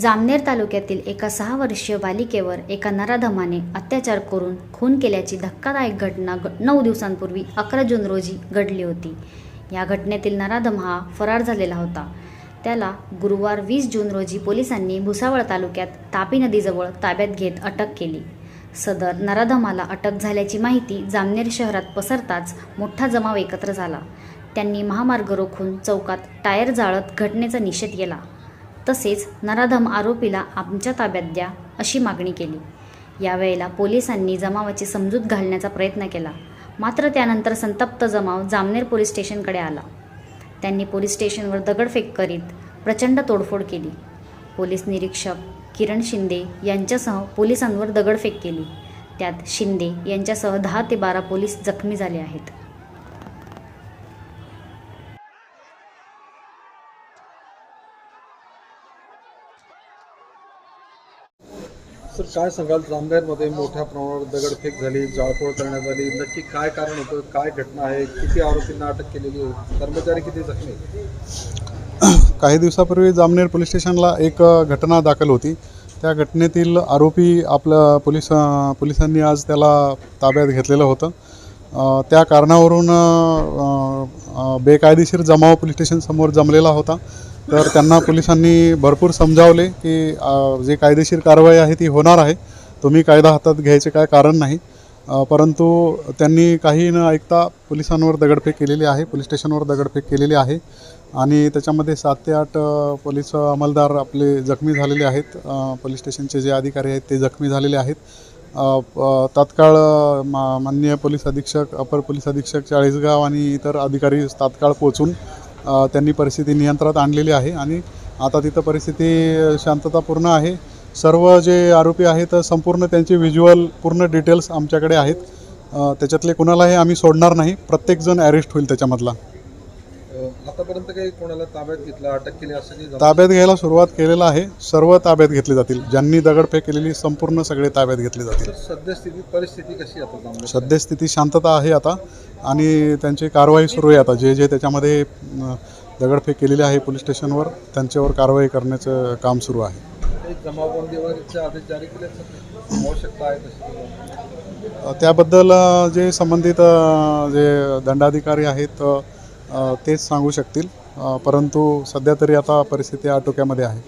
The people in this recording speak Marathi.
जामनेर तालुक्यातील एका सहा वर्षीय बालिकेवर एका नराधमाने अत्याचार करून खून केल्याची धक्कादायक घटना ग नऊ दिवसांपूर्वी अकरा जून रोजी घडली होती. या घटनेतील नराधम हा फरार झालेला होता. त्याला गुरुवार वीस जून रोजी पोलिसांनी भुसावळ तालुक्यात तापी नदीजवळ ताब्यात घेत अटक केली. सदर नराधमाला अटक झाल्याची माहिती जामनेर शहरात पसरताच मोठा जमाव एकत्र झाला. त्यांनी महामार्ग रोखून चौकात टायर जाळत घटनेचा निषेध केला. तसेच नराधम आरोपीला आमच्या ताब्यात द्या अशी मागणी केली. यावेळेला पोलिसांनी जमावाची समजूत घालण्याचा प्रयत्न केला. मात्र त्यानंतर संतप्त जमाव जामनेर पोलीस स्टेशनकडे आला. त्यांनी पोलीस स्टेशनवर दगडफेक करीत प्रचंड तोडफोड केली. पोलीस निरीक्षक किरण शिंदे यांच्यासह पोलिसांवर दगडफेक केली. त्यात शिंदे यांच्यासह दहा ते बारा पोलीस जखमी झाले आहेत. सर काय सांगाल? जामनेरमध्ये मोठ्या प्रमाणावर दगडफेक झाली जाळपोळ करण्यात आली. नक्की काय कारण होतं? काय घटना आहे? किती आरोपींना अटक केलेली आहे? कर्मचारी किती जखमी काही दिवसापूर्वी जामनेर पोलीस स्टेशनला एक घटना दाखल होती. त्या घटनेतील आरोपी आपलं पोलीस पोलिसांनी आज त्याला ताब्यात घेतलेलं होतं. त्या कारणावरून बेकायदेशीर जमाव पोलीस स्टेशनसमोर जमलेला होता. तर त्यांना पोलिसांनी भरपूर समजावले की जे कायदेशीर कारवाई आहे ती होणार आहे. तुम्ही कायदा हातात घ्यायचे काय कारण नाही. परंतु त्यांनी काही न ऐकता पोलिसांवर दगडफेक केलेली आहे पोलीस स्टेशनवर दगडफेक केलेली आहे. आणि त्याच्यामध्ये सात ते आठ पोलीस अंमलदार आपले जखमी झालेले आहेत. पोलीस स्टेशनचे जे अधिकारी आहेत ते जखमी झालेले आहेत. तात्काळ मा माननीय पोलीस अधीक्षक अपर पोलीस अधीक्षक चाळीसगाव आणि इतर अधिकारी तात्काळ पोचून त्यांनी परिस्थिती नियंत्रणात आणलेली आहे आणि आता तिथं परिस्थिती शांततापूर्ण आहे. सर्व जे आरोपी आहेत संपूर्ण त्यांचे व्हिज्युअल पूर्ण डिटेल्स आमच्याकडे आहेत. त्याच्यातले कुणालाही आम्ही सोडणार नाही. प्रत्येकजण अरेस्ट होईल त्याच्यामधला. आतापर्यंत काही कोणाला ताब्यात घेतलं अटक केली असं काही? ताब्यात घ्यायला सुरुवात केलेलं आहे. सर्व ताब्यात घेतले जातील. ज्यांनी दगडफेक केलेली संपूर्ण सगळे ताब्यात घेतले जातील. सद्यस्थिती परिस्थिती कशी आहे आता सद्यस्थिती शांतता आहे आता. आणि त्यांची कारवाई सुरू आहे आता. जे जे त्याच्यामध्ये अं, दगडफेक केलेली आहे पोलीस स्टेशनवर त्यांच्यावर कारवाई करण्याचं काम सुरू आहे. काही जमावबंदीवरचे आदेश जारी केले सर? आवश्यकता आहे तशी अ, त्याबद्दल अ, जे संबंधित अ, जे दंडाधिकारी आहेत अ, तेच सांगू शकतील. परंतु सध्या तरी आता परिस्थिती आटोक्यामध्ये आहे.